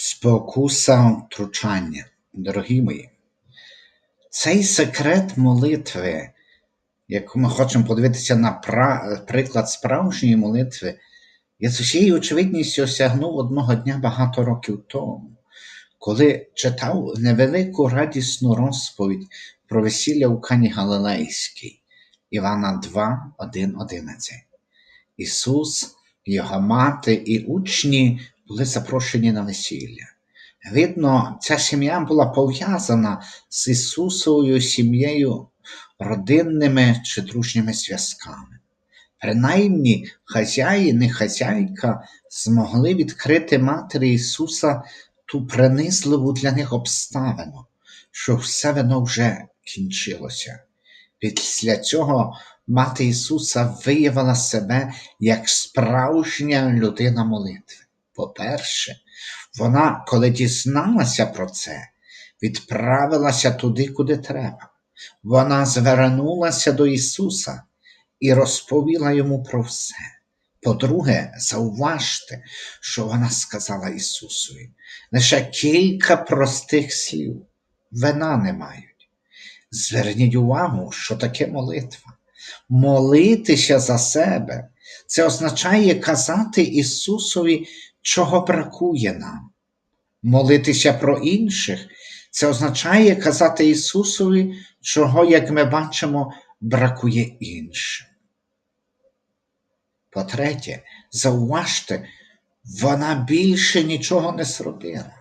Спокуса втручання. Дорогі мої, цей секрет молитви, яку ми хочемо подивитися на приклад справжньої молитви, я з усією очевидністю осягнув одного дня багато років тому, коли читав невелику радісну розповідь про весілля у Кані Галилейській Івана 2, 1, 11. Ісус, його мати і учні були запрошені на весілля. Видно, ця сім'я була пов'язана з Ісусовою сім'єю родинними чи дружніми зв'язками. Принаймні, хазяїн і хазяйка змогли відкрити Матері Ісуса ту принизливу для них обставину, що все воно вже кінчилося. Після цього мати Ісуса виявила себе як справжня людина молитви. По-перше, вона, коли дізналася про це, відправилася туди, куди треба. Вона звернулася до Ісуса і розповіла йому про все. По-друге, зауважте, що вона сказала Ісусові. Лише кілька простих слів. Вина не мають. Зверніть увагу, що таке молитва. Молитися за себе це означає казати Ісусові, чого бракує нам. Молитися про інших це означає казати Ісусові, чого, як ми бачимо, бракує іншим. По-третє, зауважте, вона більше нічого не зробила.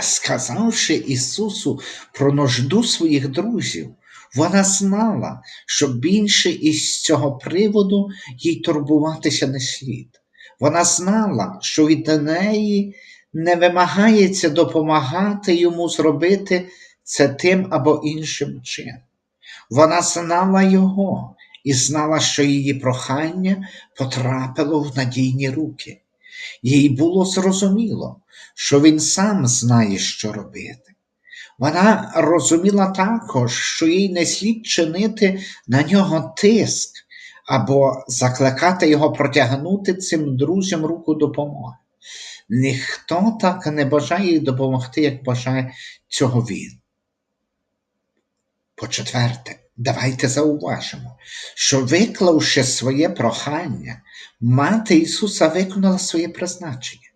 Сказавши Ісусу про нужду своїх друзів, вона знала, що більше із цього приводу їй турбуватися не слід. Вона знала, що від неї не вимагається допомагати йому зробити це тим або іншим чином. Вона знала його і знала, що її прохання потрапило в надійні руки. Їй було зрозуміло, що він сам знає, що робити. Вона розуміла також, що їй не слід чинити на нього тиск або закликати його протягнути цим друзям руку допомоги. Ніхто так не бажає допомогти, як бажає цього він. По-четверте, давайте зауважимо, що виклавши своє прохання, мати Ісуса виконала своє призначення.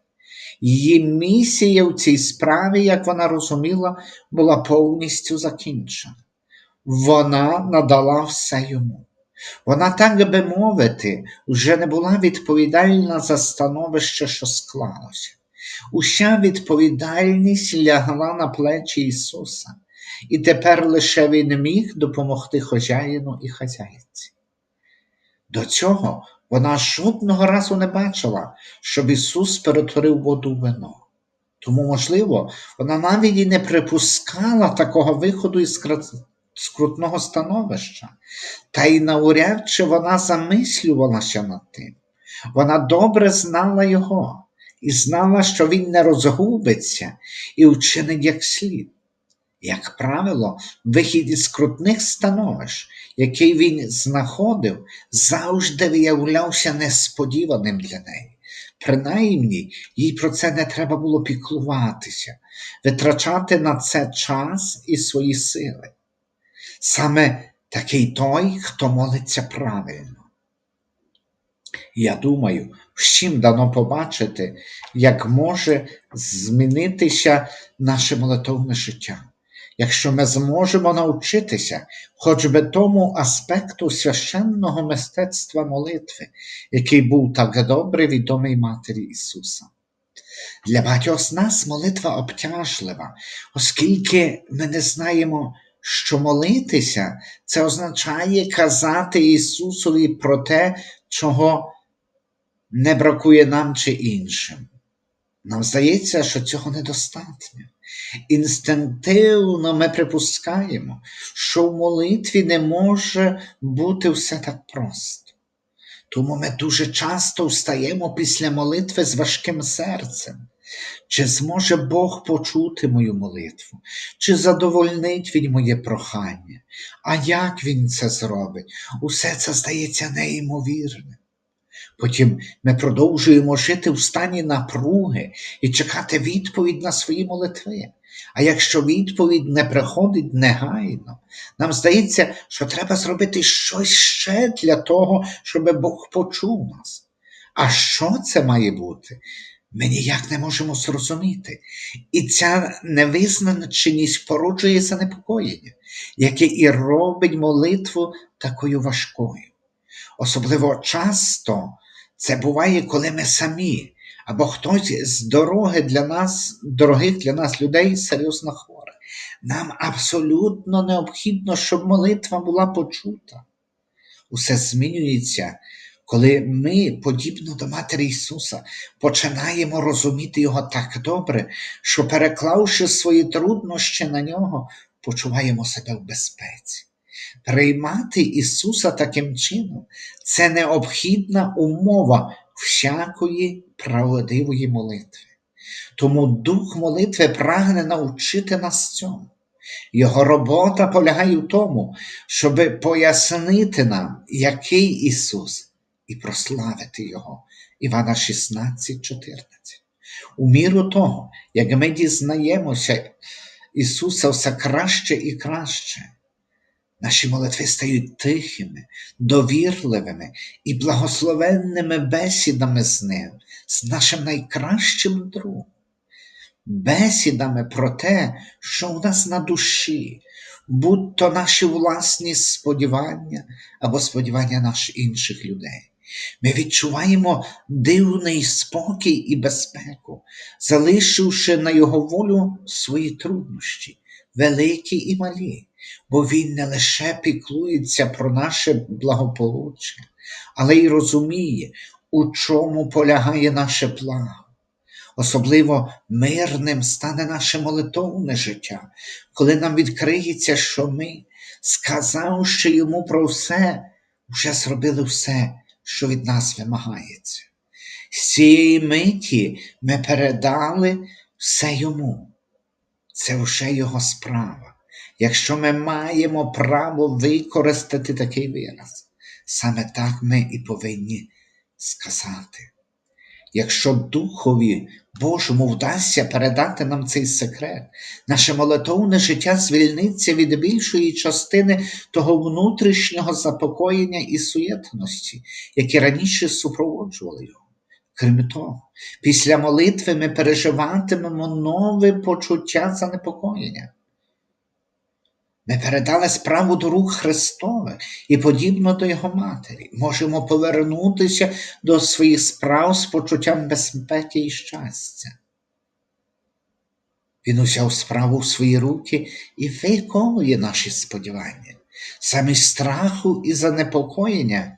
Її місія в цій справі, як вона розуміла, була повністю закінчена. Вона надала все йому. Вона, так би мовити, вже не була відповідальна за становище, що склалося. Уся відповідальність лягла на плечі Ісуса, і тепер лише Він міг допомогти хазяїну і хазяйці. До цього вона жодного разу не бачила, щоб Ісус перетворив воду в вино. Тому, можливо, вона навіть і не припускала такого виходу із скрутного становища, та й навряд чи вона замислювалася над тим. Вона добре знала його і знала, що він не розгубиться і вчинить як слід. Як правило, вихід із скрутних становищ, який він знаходив, завжди виявлявся несподіваним для неї. Принаймні, їй про це не треба було піклуватися, витрачати на це час і свої сили. Саме такий той, хто молиться правильно. Я думаю, всім дано побачити, як може змінитися наше молитовне життя якщо ми зможемо навчитися хоч би тому аспекту священного мистецтва молитви, який був так добре відомий Матері Ісуса. Для багатьох з нас молитва обтяжлива, оскільки ми не знаємо, що молитися це означає казати Ісусові про те, чого не бракує нам чи іншим. Нам здається, що цього недостатньо. Інстинктивно ми припускаємо, що в молитві не може бути все так просто. Тому ми дуже часто встаємо після молитви з важким серцем. Чи зможе Бог почути мою молитву, чи задовольнить Він моє прохання? А як Він це зробить? Усе це здається неймовірним. Потім ми продовжуємо жити в стані напруги і чекати відповідь на свої молитви. А якщо відповідь не приходить негайно, нам здається, що треба зробити щось ще для того, щоб Бог почув нас. А що це має бути? Ми ніяк не можемо зрозуміти. І ця невизначеність породжує занепокоєння, яке і робить молитву такою важкою. Особливо часто це буває, коли ми самі, або хтось з дороги для нас, дорогих для нас людей серйозно хворий. Нам абсолютно необхідно, щоб молитва була почута. Усе змінюється, коли ми, подібно до Матері Ісуса, починаємо розуміти Його так добре, що, переклавши свої труднощі на нього, почуваємо себе в безпеці. Приймати Ісуса таким чином це необхідна умова всякої правдивої молитви. Тому дух молитви прагне навчити нас цьому. Його робота полягає в тому, щоб пояснити нам, який Ісус, і прославити Його. Івана 16, 14. У міру того, як ми дізнаємося Ісуса все краще і краще, наші молитви стають тихими, довірливими і благословенними бесідами з Ним, з нашим найкращим другом, бесідами про те, що у нас на душі, будь то наші власні сподівання або сподівання наших інших людей. Ми відчуваємо дивний спокій і безпеку, залишивши на Його волю свої труднощі, великі і малі, бо Він не лише піклується про наше благополуччя, але й розуміє, у чому полягає наше благо. Особливо мирним стане наше молитовне життя, коли нам відкриється, що ми, сказавши йому про все, вже зробили все, що від нас вимагається. З цієї миті ми передали все йому. Це вже його справа. Якщо ми маємо право використати такий вираз, саме так ми і повинні сказати. Якщо Духові Божому вдасться передати нам цей секрет, наше молитовне життя звільниться від більшої частини того внутрішнього запокоєння і суєтності, які раніше супроводжували його. Крім того, після молитви ми переживатимемо нове почуття занепокоєння. Ми передали справу до рук Христових і, подібно до Його Матері, можемо повернутися до своїх справ з почуттям безпеки і щастя. Він узяв справу в свої руки і виконує наші сподівання. Замість страху і занепокоєння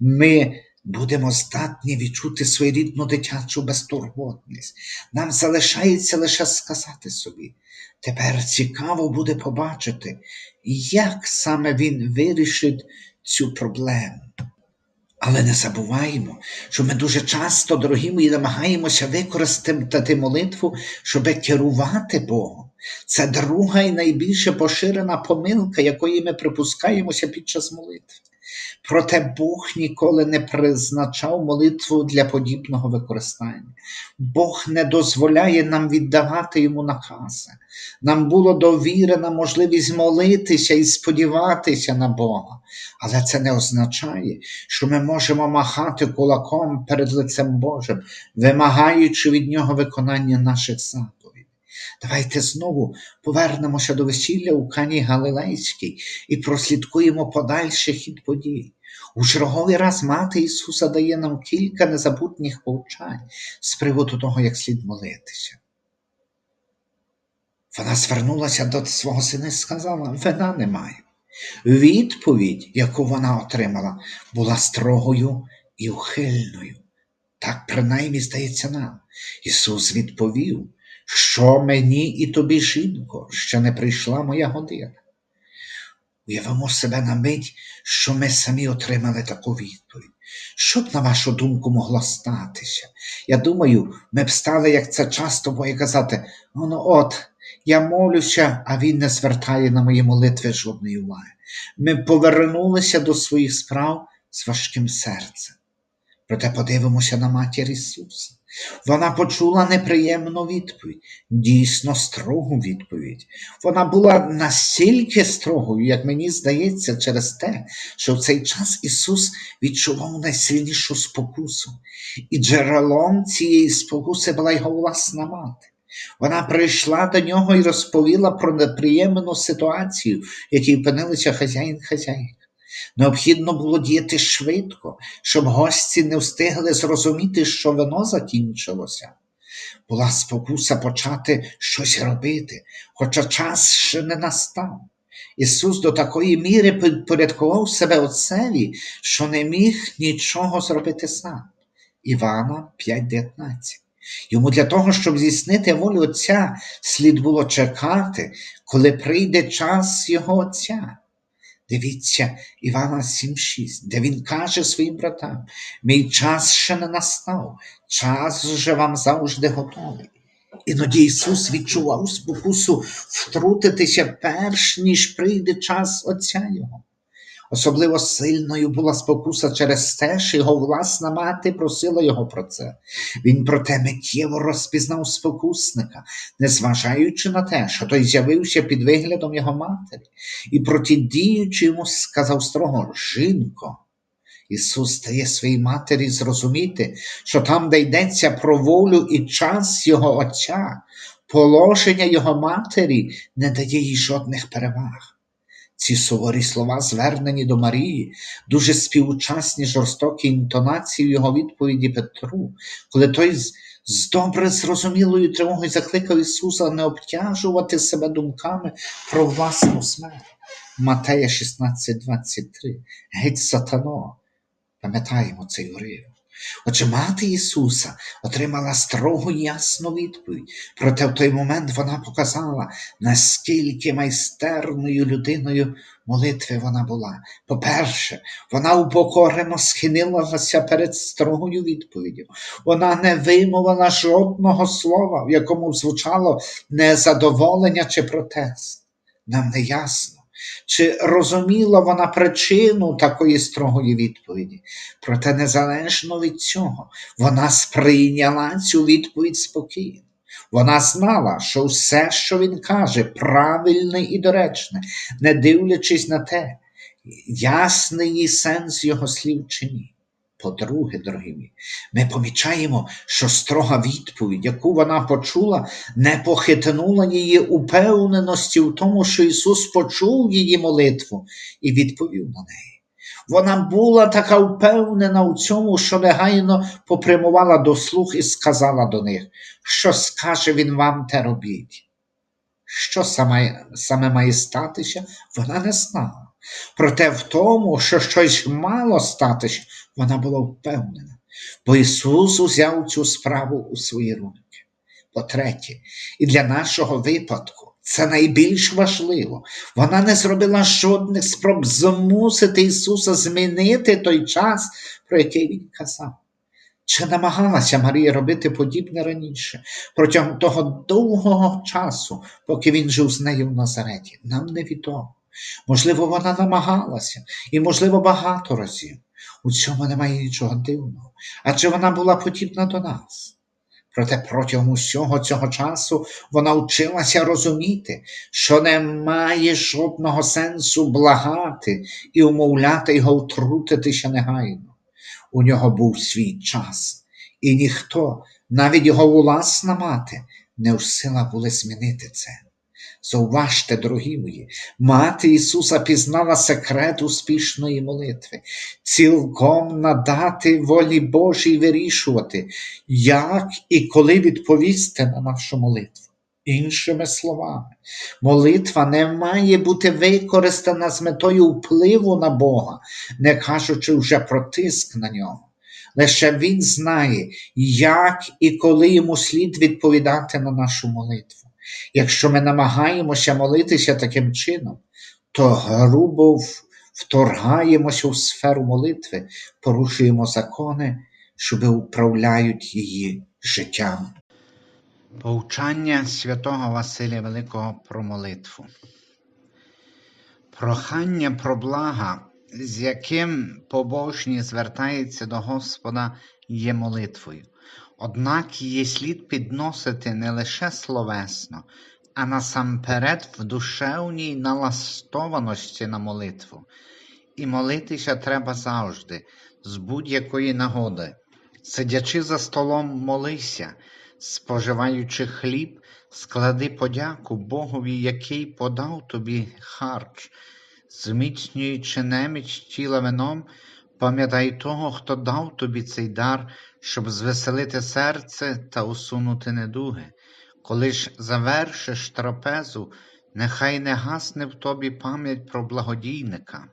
ми будемо здатні відчути своєрідну дитячу безтурботність. Нам залишається лише сказати собі. Тепер цікаво буде побачити, як саме він вирішить цю проблему. Але не забуваємо, що ми дуже часто, дорогі мої, намагаємося використати молитву, щоб керувати Богом. Це друга і найбільше поширена помилка, якої ми припускаємося під час молитви. Проте Бог ніколи не призначав молитву для подібного використання. Бог не дозволяє нам віддавати йому накази. Нам було довірена можливість молитися і сподіватися на Бога. Але це не означає, що ми можемо махати кулаком перед лицем Божим, вимагаючи від нього виконання наших заповідей. Давайте знову повернемося до весілля у Кані Галилейській і прослідкуємо подальший хід подій. У черговий раз мати Ісуса дає нам кілька незабутніх повчань з приводу того, як слід молитися. Вона звернулася до свого сина і сказала: вина немає. Відповідь, яку вона отримала, була строгою і ухильною. Так принаймні здається нам. Ісус відповів, що мені і тобі, жінко, ще не прийшла моя година. Уявимо себе на мить, що ми самі отримали таку відповідь. Що б, на вашу думку, могло статися? Я думаю, ми б стали, як це часто буває казати, ну от, я молюся, а він не звертає на мої молитви жодної уваги. Ми повернулися до своїх справ з важким серцем. Проте подивимося на матір Ісуса. Вона почула неприємну відповідь, дійсно строгу відповідь. Вона була настільки строгою, як мені здається, через те, що в цей час Ісус відчував найсильнішу спокусу, і джерелом цієї спокуси була його власна мати. Вона прийшла до нього і розповіла про неприємну ситуацію, в якій опинилися хазяїн хазяїн. Необхідно було діяти швидко, щоб гості не встигли зрозуміти, що вино закінчилося. Була спокуса почати щось робити, хоча час ще не настав. Ісус до такої міри підпорядкував себе Отцеві, що не міг нічого зробити сам. Івана 5:19. Йому для того, щоб здійснити волю Отця, слід було чекати, коли прийде час його Отця. Дивіться Івана 7,6, де він каже своїм братам: мій час ще не настав, час вже вам завжди готовий. Іноді Ісус відчував спокусу втрутитися перш ніж прийде час Отця Його. Особливо сильною була спокуса через те, що його власна мати просила його про це. Він проте миттєво розпізнав спокусника, незважаючи на те, що той з'явився під виглядом його матері, і протидіючи йому сказав строго Жінко. Ісус дає своїй матері зрозуміти, що там, де йдеться про волю і час Його Отця, положення Його матері не дає їй жодних переваг. Ці суворі слова, звернені до Марії, дуже співучасні жорстокі інтонації в його відповіді Петру, коли той з, з добре зрозумілою тривогою закликав Ісуса не обтяжувати себе думками про власну смерть. Матея 16,23. Геть сатано. Пам'ятаємо цей уривок. Отже, мати Ісуса отримала строгу ясну відповідь. Проте в той момент вона показала, наскільки майстерною людиною молитви вона була. По-перше, вона упокорено схилилася перед строгою відповіддю. Вона не вимовила жодного слова, в якому звучало незадоволення чи протест. Нам не ясно. Чи розуміла вона причину такої строгої відповіді? Проте, незалежно від цього, вона сприйняла цю відповідь спокійно. Вона знала, що все, що він каже, правильне і доречне, не дивлячись на те, ясний її сенс його слів чи ні. По-друге, дорогі мої, ми помічаємо, що строга відповідь, яку вона почула, не похитнула її упевненості в тому, що Ісус почув її молитву і відповів на неї. Вона була така впевнена у цьому, що негайно попрямувала до слух і сказала до них, що скаже він вам те робіть. Що саме, саме має статися, вона не знала. Проте в тому, що щось мало статися, вона була впевнена, бо Ісус узяв цю справу у свої руки. По-третє, і для нашого випадку це найбільш важливо. Вона не зробила жодних спроб змусити Ісуса змінити той час, про який Він казав. Чи намагалася Марія робити подібне раніше, протягом того довгого часу, поки він жив з нею в Назареті? Нам невідомо. Можливо, вона намагалася, і, можливо, багато разів. У цьому немає нічого дивного, адже вона була подібна до нас. Проте протягом усього цього часу вона вчилася розуміти, що немає жодного сенсу благати і умовляти його втрутитися негайно. У нього був свій час, і ніхто, навіть його власна мати, не в силах були змінити це. Зауважте, дорогі мої, мати Ісуса пізнала секрет успішної молитви, цілком надати волі Божій вирішувати, як і коли відповісти на нашу молитву. Іншими словами, молитва не має бути використана з метою впливу на Бога, не кажучи вже про тиск на нього. Лише Він знає, як і коли йому слід відповідати на нашу молитву. Якщо ми намагаємося молитися таким чином, то грубо вторгаємося в сферу молитви, порушуємо закони, що управляють її життям. Повчання святого Василія Великого про молитву. Прохання про блага з яким побожні звертаються до Господа, є молитвою. Однак її слід підносити не лише словесно, а насамперед в душевній налаштованості на молитву. І молитися треба завжди, з будь-якої нагоди. Сидячи за столом, молися, споживаючи хліб, склади подяку Богові, який подав тобі харч, зміцнюючи неміч тіла вином, пам'ятай того, хто дав тобі цей дар, щоб звеселити серце та усунути недуги. Коли ж завершиш трапезу, нехай не гасне в тобі пам'ять про благодійника.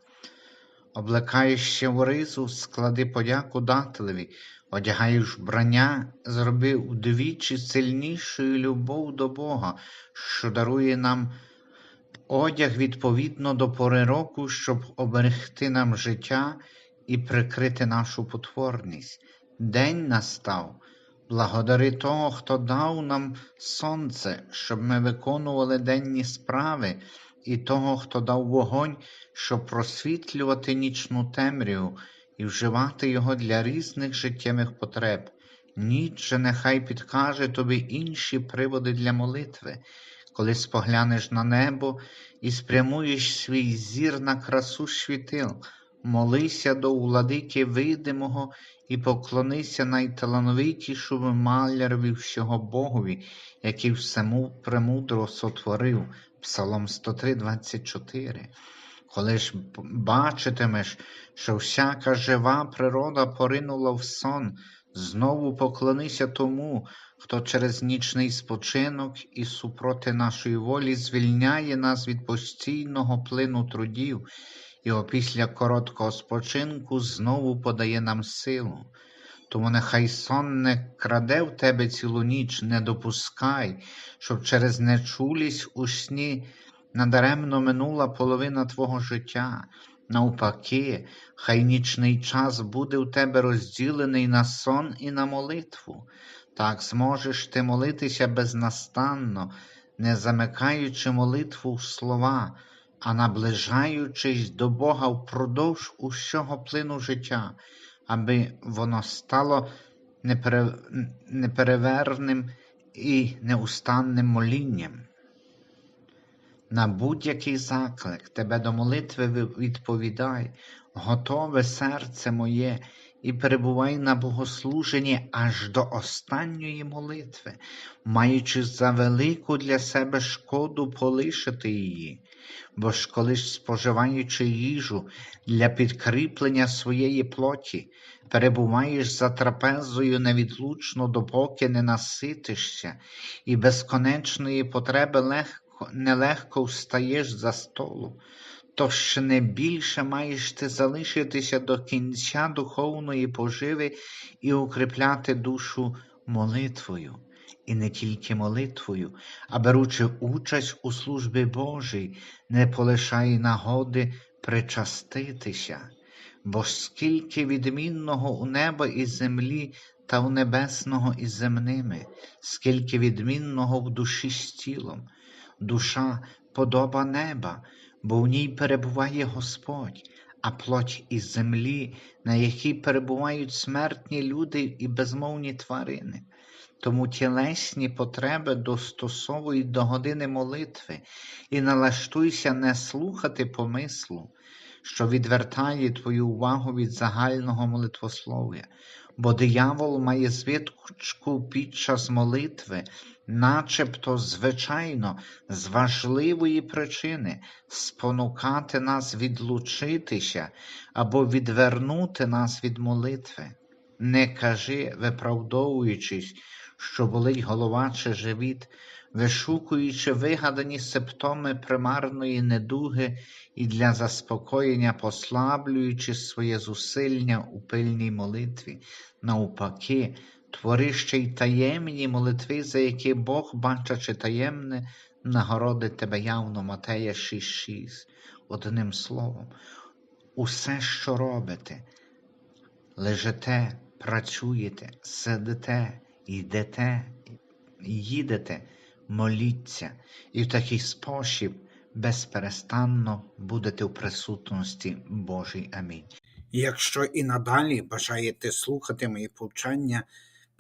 Облекаєшся в ризу, склади подяку дателеві, одягаєш вбрання, зроби вдвічі сильнішою любов до Бога, що дарує нам одяг відповідно до пори року, щоб оберегти нам життя і прикрити нашу потворність. День настав. Благодари того, хто дав нам сонце, щоб ми виконували денні справи, і того, хто дав вогонь, щоб просвітлювати нічну темряву і вживати його для різних життєвих потреб. Ніч же нехай підкаже тобі інші приводи для молитви, коли споглянеш на небо і спрямуєш свій зір на красу світил, молися до владики видимого і поклонися найталановитішому малярові всього Богові, який всему премудро сотворив. Псалом 103, 24. Коли ж бачитимеш, що всяка жива природа поринула в сон, знову поклонися тому, хто через нічний спочинок і супроти нашої волі звільняє нас від постійного плину трудів і опісля короткого спочинку знову подає нам силу. Тому нехай сон не краде в тебе цілу ніч, не допускай, щоб через нечулість у сні надаремно минула половина твого життя. Навпаки, хай нічний час буде у тебе розділений на сон і на молитву. Так зможеш ти молитися безнастанно, не замикаючи молитву в слова, а наближаючись до Бога впродовж усього плину життя, аби воно стало непереверним і неустанним молінням. На будь-який заклик тебе до молитви відповідай, готове серце моє, і перебувай на богослуженні аж до останньої молитви, маючи за велику для себе шкоду полишити її, бо ж коли ж споживаючи їжу для підкріплення своєї плоті, перебуваєш за трапезою невідлучно, допоки не наситишся, і безконечної потреби легко нелегко встаєш за столу, то ще не більше маєш ти залишитися до кінця духовної поживи і укріпляти душу молитвою, і не тільки молитвою, а беручи участь у службі Божій, не полишай нагоди причаститися, бо скільки відмінного у неба і землі та у небесного із земними, скільки відмінного в душі з тілом. Душа подоба неба, бо в ній перебуває Господь, а плоть із землі, на якій перебувають смертні люди і безмовні тварини. Тому тілесні потреби достосовують до години молитви і налаштуйся не слухати помислу, що відвертає твою увагу від загального молитвослов'я, бо диявол має звичку під час молитви начебто, звичайно, з важливої причини спонукати нас відлучитися або відвернути нас від молитви. Не кажи, виправдовуючись, що болить голова чи живіт, вишукуючи вигадані симптоми примарної недуги і для заспокоєння послаблюючи своє зусилля у пильній молитві, навпаки, Твори ще й таємні молитви, за які Бог, бачачи таємне, нагородить тебе явно Матея 6,6. Одним словом, усе, що робите, лежите, працюєте, сидите, йдете, їдете, моліться, і в такий спосіб безперестанно будете в присутності Божій. Амінь. Якщо і надалі бажаєте слухати мої повчання,